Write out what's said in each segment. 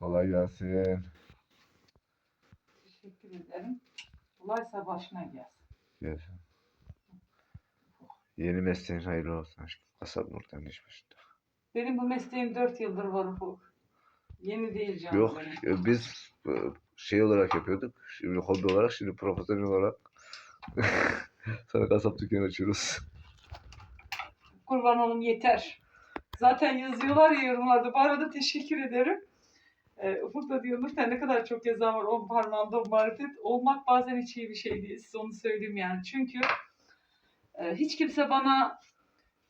Kolay gelsin. Teşekkür ederim. Kolaysa başına gelsin. Gelsin. Yeni mesleğin hayırlı olsun aşkım. Kasap Nurten iş başında. Benim bu mesleğim 4 yıldır var ufuk. Yeni değil canım Yok benim. e, biz e, şey olarak yapıyorduk. Şimdi hobi olarak şimdi profesyonel olarak sana kasap dükkanı açıyoruz. Kurban olum yeter. Zaten yazıyorlar ya yorumlarda. Bu arada teşekkür ederim. Ee, Ufuk da diyor Nurten ne kadar çok yazan var on parmağında marifet. Olmak bazen hiç iyi bir şey değil. Size onu söyleyeyim yani. Çünkü e, hiç kimse bana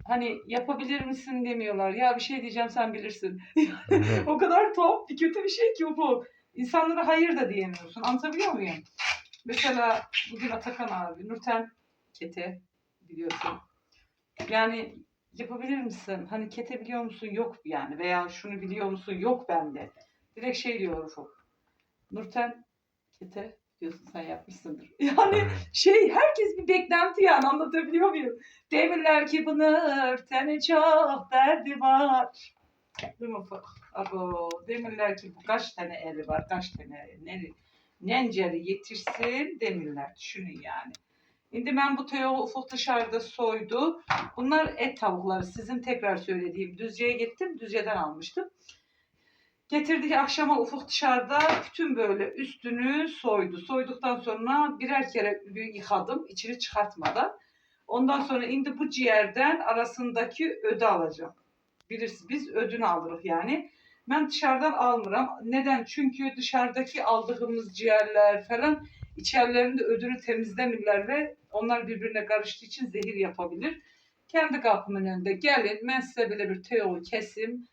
hani yapabilir misin demiyorlar. Ya bir şey diyeceğim sen bilirsin. o kadar bir kötü bir şey ki bu. İnsanlara hayır da diyemiyorsun. Anlatabiliyor muyum? Mesela bugün Atakan abi, Nurten Kete biliyorsun. Yani yapabilir misin? Hani kete biliyor musun? Yok yani. Veya şunu biliyor musun? Yok bende. Direkt şey diyor Ufuk. Nurten kete diyorsun sen yapmışsındır. Yani şey herkes bir beklenti yani anlatabiliyor muyum? Demirler ki bu Nurten'e çok derdi var. Değil mi? Abo, demirler ki bu kaç tane eri var, kaç tane ne, nenceri yetişsin demirler. Düşünün yani. Şimdi ben bu teo ufuk dışarıda soydu. Bunlar et tavukları. Sizin tekrar söylediğim Düzce'ye gittim. Düzce'den almıştım. Getirdik akşama ufuk dışarıda bütün böyle üstünü soydu. Soyduktan sonra birer kere yıkadım içini çıkartmadan. Ondan sonra indi bu ciğerden arasındaki ödü alacağım. Bilirsiniz biz ödünü alırız yani. Ben dışarıdan almıram. Neden? Çünkü dışarıdaki aldığımız ciğerler falan içerilerinde ödünü temizlemirler ve onlar birbirine karıştığı için zehir yapabilir. Kendi kapımın önünde gelin ben size böyle bir teo kesim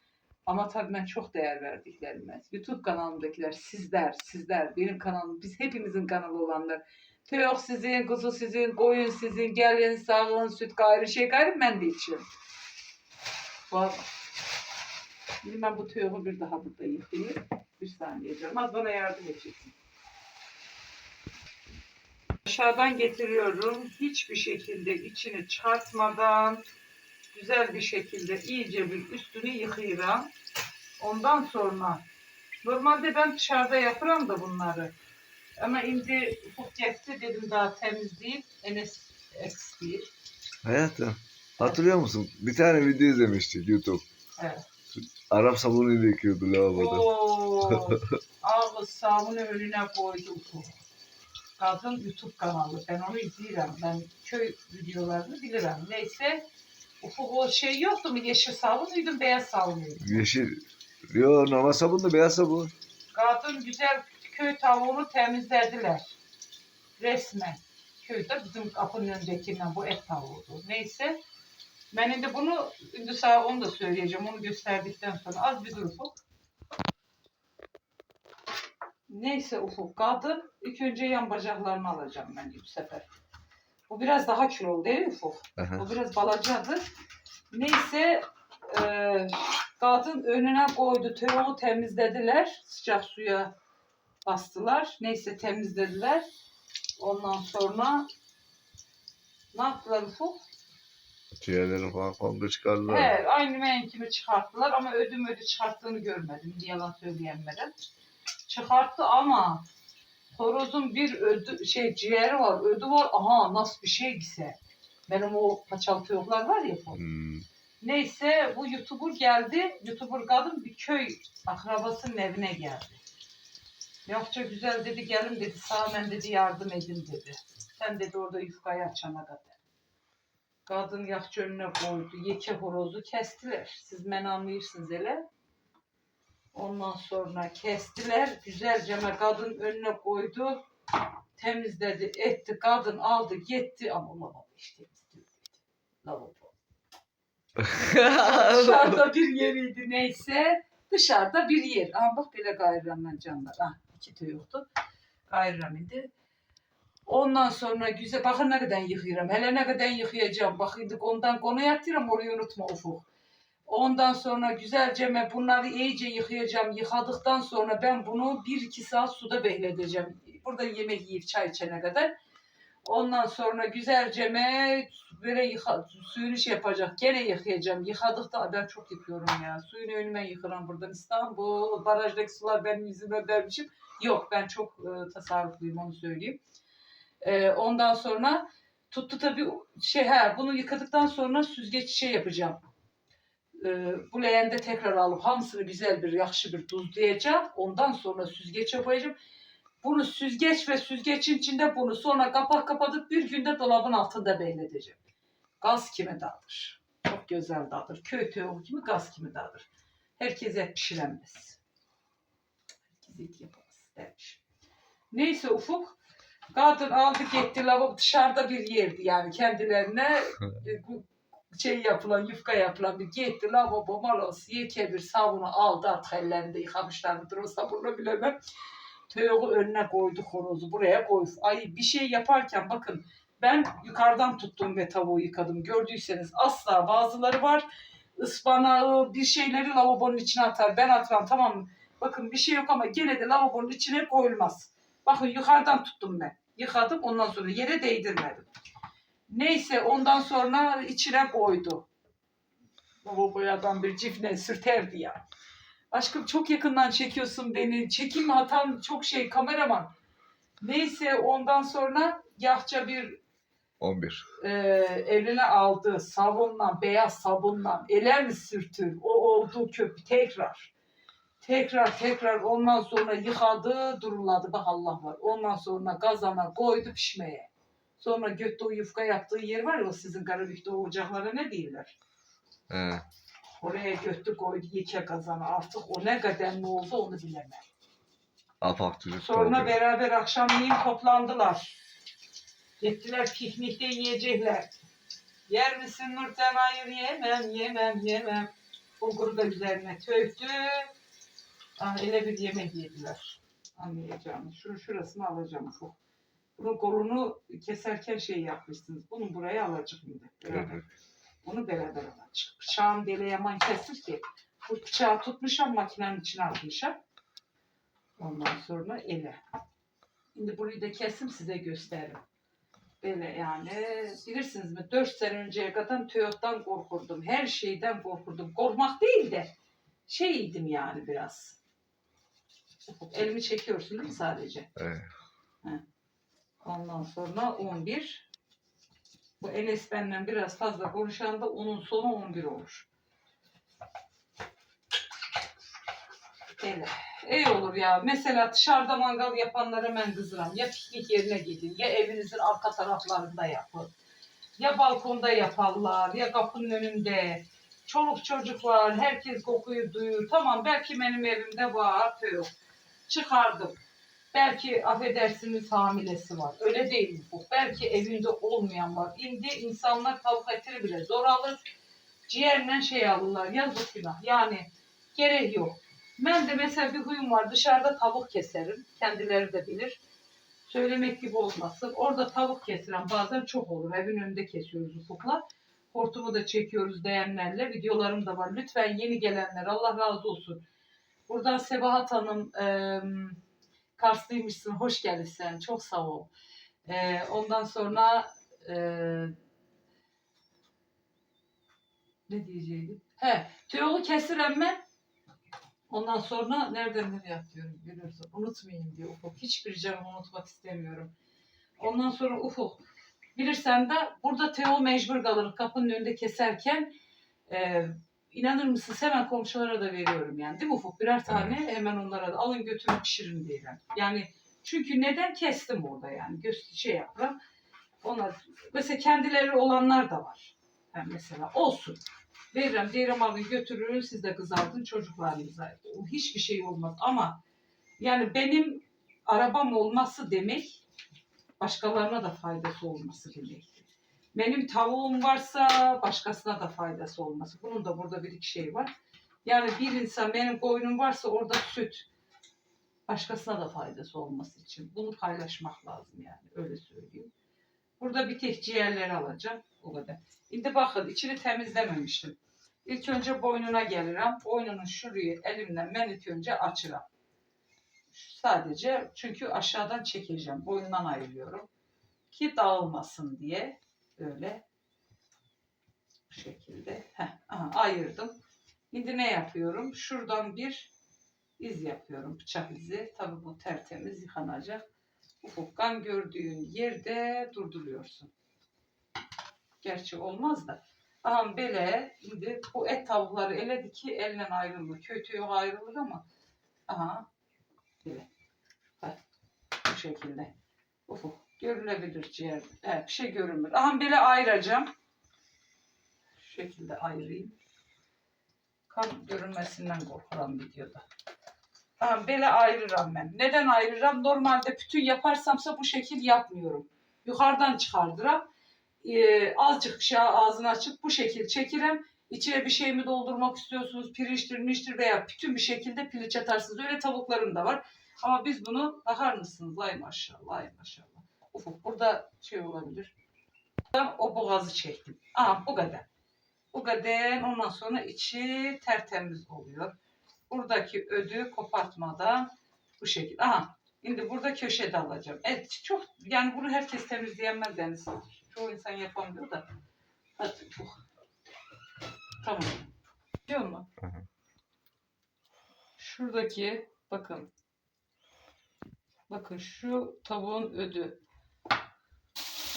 ama tabii ben çok değer verdiklerime. YouTube kanalımdakiler sizler, sizler, benim kanalım, biz hepimizin kanalı olanlar. Teo sizin, kuzu sizin, koyun sizin, gelin, sağın, süt gayrı, şey gayrı ben de içiyorum. Var. Şimdi ben bu tüyomu bir daha burada yıkayayım. Bir saniye canım. Az bana yardım edeceksin. Aşağıdan getiriyorum. Hiçbir şekilde içini çıkartmadan güzel bir şekilde iyice bir üstünü yıkayacağım. Ondan sonra normalde ben dışarıda yaparım da bunları. Ama şimdi ufuk geçti dedim daha temizleyip Enes değil. Hayatım hatırlıyor musun? Bir tane video izlemiştik YouTube. Evet. Arap sabunuyla yıkıyordu lavaboda. Oo, ağız sabunu önüne koydu ufuk. Kadın YouTube kanalı. Ben onu izlerim. Ben köy videolarını bilirim. Neyse ufuk o şey yoktu mu? Yeşil sabun muydun, beyaz sabun muydun? Yeşil. Yo normal sabun da beyaz sabun. Kadın güzel köy tavuğunu temizlediler. Resmen. Köyde bizim kapının önündekinden bu et tavuğuydu. Neyse. Ben şimdi bunu, şimdi sana onu da söyleyeceğim. Onu gösterdikten sonra az bir dur Ufuk. Neyse Ufuk kadın ilk önce yan bacaklarını alacağım ben bu sefer. Bu biraz daha kilolu değil mi Ufuk? Aha. O biraz balacadı. Neyse e, kadın önüne koydu. Tavuğu temizlediler. Sıcak suya bastılar. Neyse temizlediler. Ondan sonra ne yaptılar Ufuk? Ciğerlerini falan komple çıkardılar. Evet, aynı menkimi çıkarttılar ama ödüm ödü çıkarttığını görmedim. Yalan söyleyenlerin. Çıkarttı ama horozun bir ödü, şey ciğeri var, ödü var. Aha nasıl bir şey ise. Benim o paçalı tavuklar var ya. Hmm. Neyse bu YouTuber geldi. YouTuber kadın bir köy akrabasının evine geldi. Yakça güzel dedi gelin dedi sağ ben dedi yardım edin dedi. Sen dedi orada yufkayı açana kadar. Kadın yakça önüne koydu. Yeke horozu kestiler. Siz men anlıyorsunuz hele. Ondan sonra kestiler. Güzelce kadın önüne koydu. Temizledi, etti. Kadın aldı, gitti. Ama lavabo işte. Lavabo. Dışarıda bir yeriydi neyse. Dışarıda bir yer. Aa bak böyle gayrimen canlar. Ah iki de yoktu. Gayrimen idi. Ondan sonra güzel bakın ne kadar yıkıyorum. Hele ne kadar yıkayacağım. Bak şimdi ondan konuya atıyorum orayı unutma ufuk. Ondan sonra güzelce ben bunları iyice yıkayacağım. Yıkadıktan sonra ben bunu bir iki saat suda bekleteceğim. Burada yemek yiyip çay içene kadar. Ondan sonra güzelce me böyle yıka, suyunu şey yapacak. Gene yıkayacağım. Yıkadık ben çok yıkıyorum ya. Suyunu önüme yıkıram buradan İstanbul. Barajdaki sular benim yüzüme dermişim. Yok ben çok e, tasarrufluyum onu söyleyeyim. E, ondan sonra tuttu tabii şey ha bunu yıkadıktan sonra süzgeç şey yapacağım. E, bu leğende tekrar alıp hamısını güzel bir yakışı bir tuzlayacağım. Ondan sonra süzgeçe koyacağım. Bunu süzgeç ve süzgecin içinde bunu sonra kapak kapatıp bir günde dolabın altında bekleteceğim. Gaz kimi dağılır. Çok güzel dağılır. Köy tavuğu gibi gaz kimi dağılır. Herkes et pişiremez. Herkes et yapamaz demiş. Neyse Ufuk kadın aldı gitti lavabo dışarıda bir yerdi yani kendilerine e, bu şey yapılan yufka yapılan bir gitti lavabo malos yeke bir sabunu aldı artık ellerinde yıkamışlar mıdır o sabunla bilemem. Tavuğu önüne koydu horozu buraya koy. Ay bir şey yaparken bakın ben yukarıdan tuttum ve tavuğu yıkadım. Gördüyseniz asla bazıları var ıspanağı bir şeyleri lavabonun içine atar. Ben atmam tamam mı? Bakın bir şey yok ama gene de lavabonun içine koyulmaz. Bakın yukarıdan tuttum ben. Yıkadım ondan sonra yere değdirmedim. Neyse ondan sonra içine koydu. Lavaboya adam bir cifne sürterdi ya. Aşkım çok yakından çekiyorsun beni. Çekim hatan çok şey kameraman. Neyse ondan sonra yahça bir 11. e, eline aldı sabunla, beyaz sabunla ele mi sürtür? O oldu köpü tekrar. Tekrar tekrar ondan sonra yıkadı, duruladı. Bak Allah var. Ondan sonra gazana koydu pişmeye. Sonra götte o yufka yaptığı yer var ya o sizin Karabük'te o ocaklara ne değiller? He. Oraya göttü koydu yeke kazana. Artık o ne kadar ne oldu onu bilemem. Afak çocuk Sonra oldu. beraber akşamleyin toplandılar. Gittiler piknikte yiyecekler. Yer misin Nurten? Hayır yemem, yemem, yemem. Bulguru da üzerine töktü. Ah, ele bir yemek yediler. Anlayacağım. Şu şurasını alacağım ufuk. Bunun kolunu keserken şey yapmışsınız. Bunu buraya alacak şimdi. Beraber. Bunu beraber alacak. Bıçağın böyle yaman kesir ki. Bu bıçağı tutmuşam makinenin içine atmışam. Ondan sonra ele. Şimdi burayı da kesim size gösteririm. Böyle yani bilirsiniz mi 4 sene önceye kadar TÜYOP'tan korkurdum. Her şeyden korkurdum. Korkmak değil de şeydim yani biraz. Elimi çekiyorsun değil mi sadece? Evet. Ondan sonra 11. Bu Enes benden biraz fazla konuşan da onun sonu 11 olur. Öyle. İyi olur ya. Mesela dışarıda mangal yapanlara ben kızıram. Ya piknik yerine gidin ya evinizin arka taraflarında yapın. Ya balkonda yaparlar ya kapının önünde. Çoluk çocuk var. Herkes kokuyu duyuyor. Tamam belki benim evimde var. Yok. Çıkardım. Belki affedersiniz hamilesi var. Öyle değil mi bu? Belki evinde olmayan var. İndi insanlar tavuk bile zor alır. Ciğerle şey alırlar. Yazık günah. Yani gerek yok. Ben de mesela bir huyum var. Dışarıda tavuk keserim. Kendileri de bilir. Söylemek gibi olmasın. Orada tavuk kesilen bazen çok olur. Evin önünde kesiyoruz ufukla. Hortumu da çekiyoruz beğenlerle. Videolarım da var. Lütfen yeni gelenler Allah razı olsun. Buradan Sebahat Hanım eee Karslıymışsın. Hoş geldin sen. Çok sağ ol. Eee, ondan sonra eee ne diyecektim? He, tüyolu kesiren ben. Ondan sonra nereden nereye atıyorum görüyorsun. Unutmayayım diyor Ufuk. Hiçbir canımı unutmak istemiyorum. Ondan sonra Ufuk. Bilirsen de burada Teo mecbur kalır kapının önünde keserken e, inanır mısın hemen komşulara da veriyorum yani değil mi Ufuk? Birer tane hemen onlara da alın götürün pişirin diyelim. Yani çünkü neden kestim orada yani göz şey yapıyorum. Onlar mesela kendileri olanlar da var. Yani mesela olsun. Veririm, diyelim alın götürürüm siz de kızardın çocuklarınıza. Hiçbir şey olmaz ama yani benim arabam olması demek başkalarına da faydası olması demek. Benim tavuğum varsa başkasına da faydası olması. Bunun da burada bir iki şey var. Yani bir insan benim koyunum varsa orada süt başkasına da faydası olması için. Bunu paylaşmak lazım yani öyle söyleyeyim. Burada bir tek ciğerleri alacağım. O kadar. Şimdi bakın içini temizlememiştim. İlk önce boynuna gelirim. Boynunun şurayı elimle ben ilk önce açırım. Sadece çünkü aşağıdan çekeceğim. Boynundan ayırıyorum. ki dağılmasın diye böyle bu şekilde Heh, aha, ayırdım. Şimdi ne yapıyorum? Şuradan bir iz yapıyorum. Bıçak izi. Tabii bu tertemiz yıkanacak. Ufuktan gördüğün yerde durduruyorsun. Gerçi olmaz da. Aha böyle şimdi bu et tavukları eledi ki elden ayrılır. Kötü yok ayrılır ama aha böyle. Bu şekilde. Ufuk görülebilir ciğer. Evet bir şey görünmür. Aha böyle ayıracağım. Şu şekilde ayırayım. Kan görünmesinden korkuram videoda. Aha, böyle ayırıram ben. Neden ayırıram? Normalde bütün yaparsamsa bu şekil yapmıyorum. Yukarıdan çıkardıram. Ee, azıcık şey ağzını açıp bu şekil çekirem. İçine bir şey mi doldurmak istiyorsunuz? Pirinçtir, miştir veya bütün bir şekilde piliç atarsınız. Öyle tavuklarım da var. Ama biz bunu bakar mısınız? Ay maşallah, ay maşallah. Ufuk burada şey olabilir. O boğazı çektim. Aha bu kadar. Bu kadar. Ondan sonra içi tertemiz oluyor. Buradaki ödü kopartmadan bu şekilde. Aha. Şimdi burada köşede alacağım. Evet çok yani bunu herkes temizleyemez yani. Çoğu insan yapamıyor da. Hadi ufuk. Tamam. Biliyor musun? Hı hı. Şuradaki bakın. Bakın şu tavuğun ödü.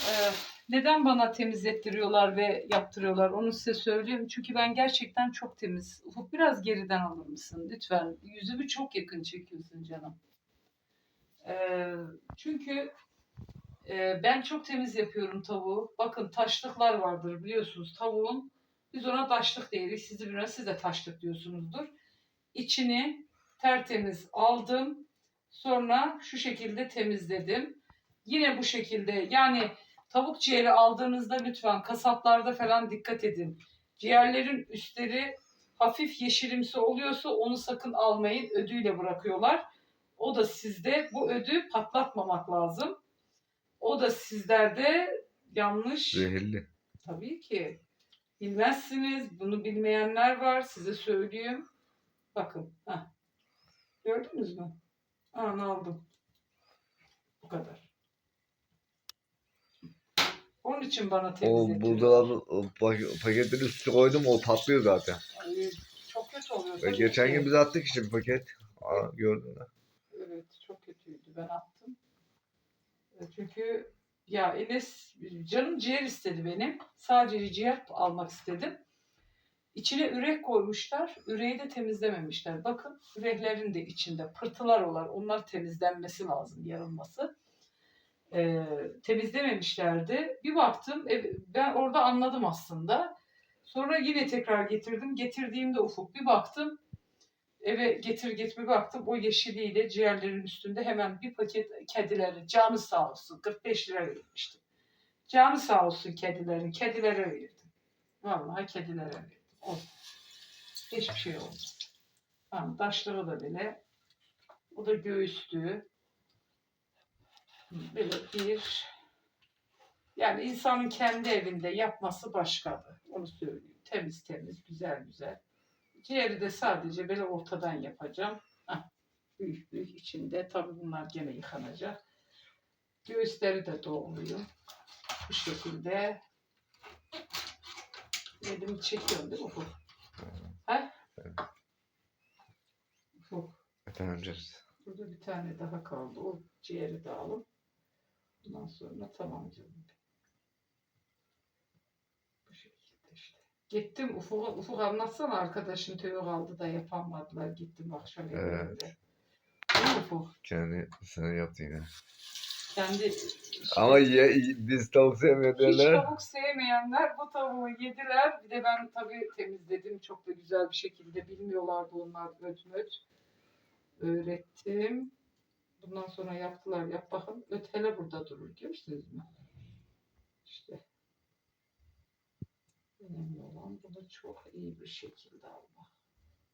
Ee, neden bana temizlettiriyorlar ve yaptırıyorlar onu size söyleyeyim. Çünkü ben gerçekten çok temiz. Ufuk biraz geriden alır mısın lütfen? Yüzümü çok yakın çekiyorsun canım. Ee, çünkü e, ben çok temiz yapıyorum tavuğu. Bakın taşlıklar vardır biliyorsunuz tavuğun. Biz ona taşlık deriz. Siz de biraz siz de taşlık diyorsunuzdur. İçini tertemiz aldım. Sonra şu şekilde temizledim. Yine bu şekilde yani tavuk ciğeri aldığınızda lütfen kasaplarda falan dikkat edin. Ciğerlerin üstleri hafif yeşilimsi oluyorsa onu sakın almayın. Ödüyle bırakıyorlar. O da sizde bu ödü patlatmamak lazım. O da sizlerde yanlış. Zehirli. Tabii ki. Bilmezsiniz. Bunu bilmeyenler var. Size söyleyeyim. Bakın. Heh. Gördünüz mü? Anı aldım. Bu kadar. Onun için bana O temizletiyor. buzdolabı o pak- paketin üstüne koydum o patlıyor zaten. Ay, çok kötü oluyor. Ve geçen ki. gün biz attık işte bir paket. Aa, gördün mü? Evet çok kötüydü. Ben attım. E, Çünkü ya Enes canım ciğer istedi benim. Sadece ciğer almak istedim. İçine ürek koymuşlar. Üreği de temizlememişler. Bakın üreklerin de içinde pırtılar olan onlar temizlenmesi lazım yarılması. Ee, temizlememişlerdi. Bir baktım e, ben orada anladım aslında. Sonra yine tekrar getirdim. Getirdiğimde ufuk bir baktım eve getir getir baktım o yeşiliyle ciğerlerin üstünde hemen bir paket kedileri canı sağ olsun 45 lira vermiştim. Canı sağ olsun kedilerin kedilere verdim. Vallahi kedilere verdim. Olsun. Hiçbir şey olmadı. Tamam, taşları da böyle. O da göğüslü. Böyle bir yani insanın kendi evinde yapması başkadır. Onu söyleyeyim. Temiz temiz, güzel güzel. Ciğeri de sadece böyle ortadan yapacağım. Hah, büyük büyük içinde. Tabii bunlar gene yıkanacak. Göğüsleri de doğruyum. Bu şekilde. Elimi çekiyorum değil mi Ufuk? Ha? Ufuk. Efendim Burada bir tane daha kaldı. O ciğeri de alalım. Bundan sonra tamam canım. Bu şekilde işte. Gittim Ufuk, Ufuk anlatsana arkadaşın tüyü kaldı da yapamadılar. Gittim akşam Evet. Değil mi Ufuk? kendi sen yaptın yine. Kendi Ama ye, biz tavuk sevmiyor hiç tavuk sevmeyenler bu tavuğu yediler. Bir de ben tabii temizledim çok da güzel bir şekilde. Bilmiyorlardı onlar öt möt. Öğrettim. Bundan sonra yaptılar. Yap bakın. Öt hele burada durur. Görürsünüz mü? İşte. Önemli olan bunu çok iyi bir şekilde almak.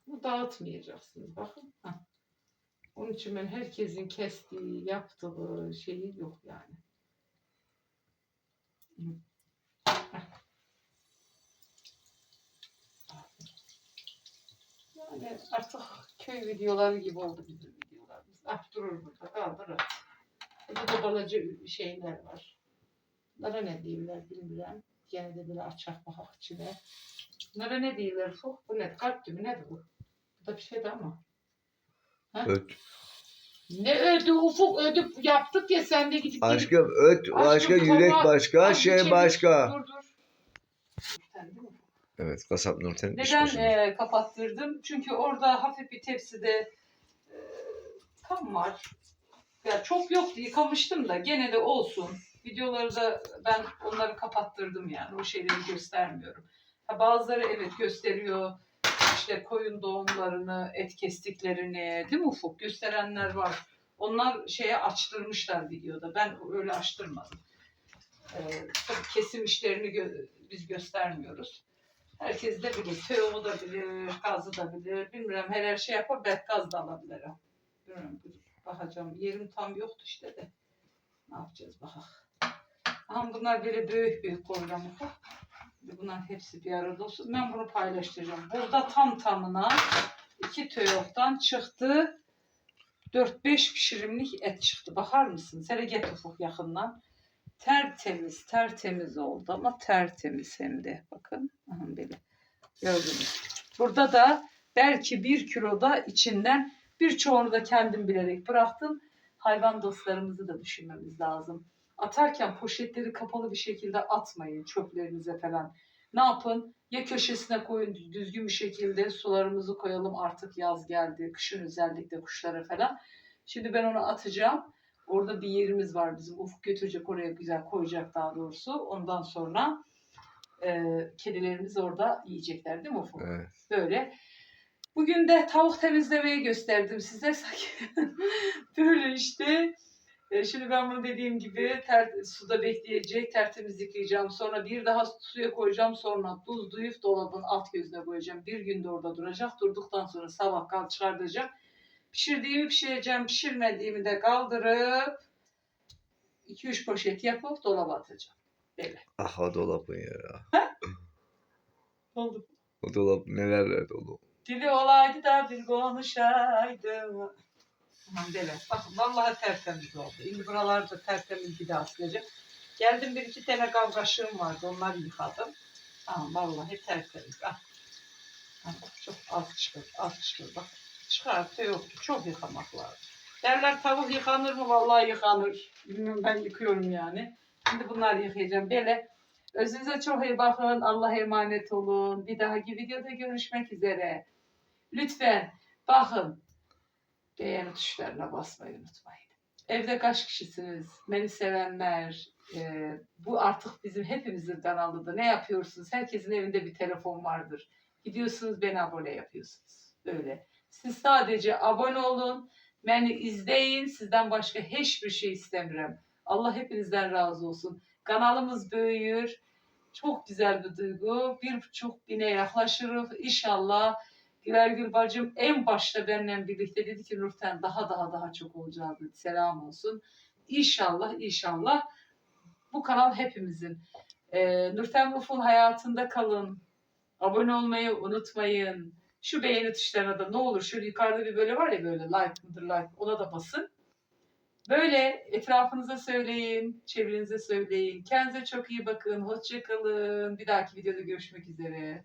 Bunu dağıtmayacaksınız. Bakın. Heh. Onun için ben herkesin kestiği, yaptığı şeyi yok yani. Yani artık köy videoları gibi oldu bizim durur burada kaldır at. Burada balacı şeyler var. Bunlara ne diyorlar bilmiyorum. Gene de böyle açak bakak içine. Bunlara ne diyorlar Ufuk? Bu ne? Kalp gibi nedir bu? Bu da bir şeydi ama. Öt. Ne ödü Ufuk ödüp yaptık ya sen de gidip Aşkım öt başka, yürek kova- başka, Ay, şey içeri- başka. Dur dur. Nurten değil mi? Evet kasap Nurten iş Neden başında. e, kapattırdım? Çünkü orada hafif bir tepside e, kan var. Ya çok yoktu yıkamıştım da gene de olsun. Videoları da ben onları kapattırdım yani. O şeyleri göstermiyorum. Ha, bazıları evet gösteriyor. İşte koyun doğumlarını, et kestiklerini değil mi Ufuk? Gösterenler var. Onlar şeye açtırmışlar videoda. Ben öyle açtırmadım. Ee, tabii kesim işlerini gö- biz göstermiyoruz. Herkes de bilir. Teoğu da bilir, gazı da bilir. Bilmiyorum her her şey yapar. Belki gaz da alabilir. Bilmiyorum. Bakacağım. Yerim tam yoktu işte de. Ne yapacağız bakak. Ama bunlar böyle büyük büyük ufak. Bunlar hepsi bir arada olsun. Ben bunu paylaştıracağım. Burada tam tamına iki töyoktan çıktı. 4-5 pişirimlik et çıktı. Bakar mısın? Sene get ufuk yakından. Tertemiz, tertemiz oldu ama tertemiz hem de. Bakın. Aha böyle. Gördünüz. Burada da belki bir kiloda içinden birçoğunu da kendim bilerek bıraktım. Hayvan dostlarımızı da düşünmemiz lazım. Atarken poşetleri kapalı bir şekilde atmayın çöplerinize falan. Ne yapın? Ya köşesine koyun düzgün bir şekilde sularımızı koyalım artık yaz geldi. Kışın özellikle kuşlara falan. Şimdi ben onu atacağım. Orada bir yerimiz var bizim. Ufuk götürecek oraya güzel koyacak daha doğrusu. Ondan sonra e, kedilerimiz orada yiyecekler değil mi Ufuk? Evet. Böyle. Bugün de tavuk temizlemeyi gösterdim size. Böyle işte. E, şimdi ben bunu dediğim gibi ter, suda bekleyecek, tertemiz yıkayacağım. Sonra bir daha suya koyacağım. Sonra buzlayıp dolabın alt gözüne koyacağım. Bir günde orada duracak. Durduktan sonra sabah kal çıkartacağım. Pişirdiğimi pişireceğim. Pişirmediğimi de kaldırıp 2-3 poşet yapıp dolaba atacağım. Böyle. Ah o dolabın ya. Oldu. O dolap nelerle dolu. Dili olaydı da bir konuşaydım. Aman dele. Bakın vallahi tertemiz oldu. Şimdi buralarda tertemiz bir daha sileceğim. Geldim bir iki tane kavgaşığım vardı. Onları yıkadım. Tamam vallahi tertemiz. Ah. Ah, Çok az çıkıyor. Az çıkıyor. Bak çıkartı yoktu. Çok yıkamak lazım. Derler tavuk yıkanır mı? Vallahi yıkanır. Bilmiyorum ben yıkıyorum yani. Şimdi bunları yıkayacağım. Böyle özünüze çok iyi bakın. Allah'a emanet olun. Bir dahaki videoda görüşmek üzere. Lütfen bakın. Beğeni tuşlarına basmayı unutmayın. Evde kaç kişisiniz? Beni sevenler. e, bu artık bizim hepimizin kanalıdır. Ne yapıyorsunuz? Herkesin evinde bir telefon vardır. Gidiyorsunuz beni abone yapıyorsunuz. Böyle. Siz sadece abone olun. Beni izleyin. Sizden başka hiçbir şey istemiyorum. Allah hepinizden razı olsun. Kanalımız büyüyor. Çok güzel bir duygu. Bir buçuk bine yaklaşırız. İnşallah Güler Gül bacım en başta benimle birlikte dedi ki Nurten daha daha daha çok olacağız dedi. Selam olsun. İnşallah inşallah bu kanal hepimizin. Ee, Nurten Ruf'un hayatında kalın. Abone olmayı unutmayın. Şu beğeni tuşlarına da ne olur şöyle yukarıda bir böyle var ya böyle like mıdır like ona da basın. Böyle etrafınıza söyleyin, çevrenize söyleyin. Kendinize çok iyi bakın. Hoşça kalın. Bir dahaki videoda görüşmek üzere.